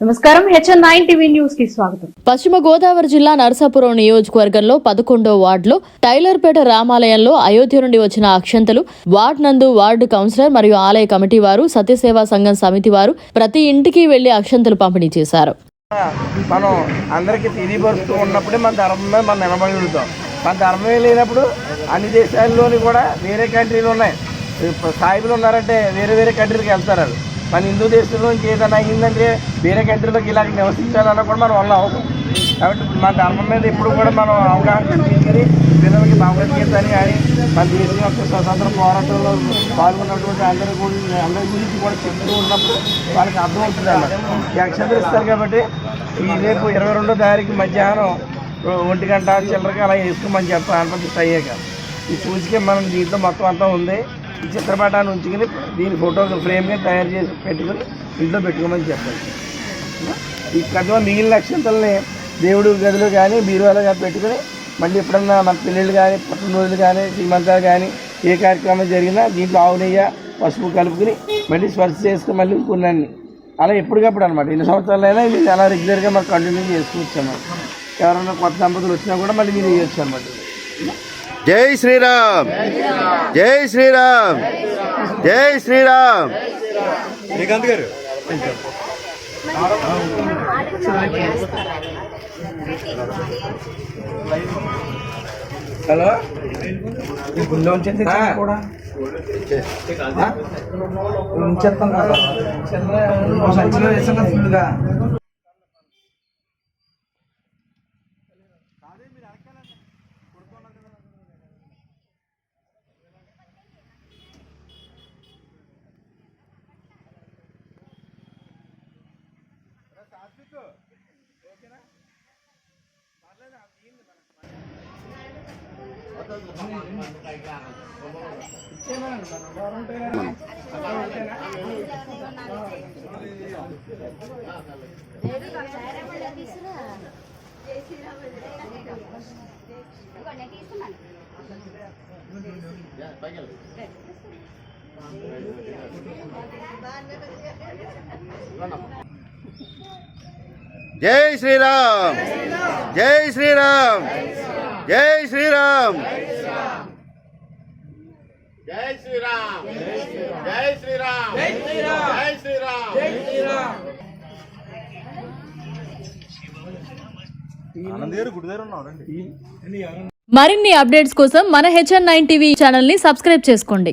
నమస్కారం. HN nine TV న్యూస్కి స్వాగతం. పశ్చిమ గోదావరి జిల్లా నరసాపురం నియోజకవర్గంలో పదకొండో వార్డులో టైలర్పేట రామాలయంలో అయోధ్య నుండి వచ్చిన అక్షంతలు వార్డు నందు వార్డు కౌన్సిలర్ మరియు ఆలయ కమిటీ వారు సత్యసేవా సంఘం సమితి వారు ప్రతి ఇంటికి వెళ్ళి అక్షంతలు పంపిణీ చేశారు. మనం అందరికీ తెలియపరుస్తూ ఉన్నప్పుడే మన ధర్మం మీద మనం నిలబడి ఉంటాం. మన ధర్మమే లేనప్పుడు అన్ని దేశాల్లోని కూడా వేరే కంట్రీలు ఉన్నాయి. సాయిబులు ఉన్నారంటే వేరే వేరే కంట్రీలకు వెళ్తారు. మన హిందూ దేశంలో ఏదైనా అయ్యిందంటే వేరే కంట్రీలోకి ఇలాగ నివసించాలన్నా కూడా మనం వల్ల అవసరం కాబట్టి మన ధర్మం మీద ఎప్పుడు కూడా మనం అవగాహన తీసుకుని పిల్లలకి భగవద్గీత అని కానీ మన దేశం యొక్క స్వతంత్ర పోరాటంలో పాల్గొన్నటువంటి అందరి గురించి అందరి గురించి కూడా చెప్తూ ఉన్నప్పుడు వాళ్ళకి అర్థమవుతుంది అన్నమాట. ఈ ఇస్తారు కాబట్టి ఈ రేపు ఇరవై రెండో తారీఖు మధ్యాహ్నం ఒంటి గంట చిల్లరకి అలా వేసుకోమని చెప్పి ఆంధ్రప్రదేశ్ అయ్యాక ఈ సూచిక మనం దీంట్లో మొత్తం అంతా ఉంది. చిత్రపటాన్ని ఉంచుకుని దీని ఫోటో ఫ్రేమ్గా తయారు చేసి పెట్టుకుని ఇంట్లో పెట్టుకోమని చెప్పాలి. ఈ కథ మిగిలిన నక్షత్రాలని దేవుడు గదిలో కానీ బీరువాలో కానీ పెట్టుకుని మళ్ళీ ఎప్పుడన్నా మన పెళ్ళిళ్ళు కానీ పుట్టినరోజులు కానీ శ్రీమంతాలు కానీ ఏ కార్యక్రమం జరిగినా దీంట్లో ఆవు నెయ్య పసుపు కలుపుకుని మళ్ళీ స్పర్శ చేసుకుని మళ్ళీ ఇంకొన్ని అలా ఎప్పటికప్పుడు అనమాట ఎన్ని సంవత్సరాలైనా ఇది అలా రెగ్యులర్గా మనం కంటిన్యూ చేసుకోవచ్చు అన్నమాట. ఎవరైనా కొత్త దంపతులు వచ్చినా కూడా మళ్ళీ మీరు చేయొచ్చు అనమాట జై శ్రీరామ్. జై శ్రీరామ్. జై శ్రీరామ్. శ్రీకాంత్ గారు. హలో. గుండె ఉంచేది కూడా. ఉంచేస్తాం కదా. సంచిలో వేసాను ఫుల్గా సాత్విక్ ఓకేనా? పర్లేదు అయింది తీసుకున్నాను జై శ్రీరామ్. జై శ్రీరామ్. జై శ్రీరామ్. జై శ్రీరామ్. జై శ్రీరామ్. జై శ్రీరామ్. మరిన్ని అప్డేట్స్ కోసం మన హెచ్ఎన్ నైన్ టీవీ ఛానల్ని సబ్స్క్రైబ్ చేసుకోండి.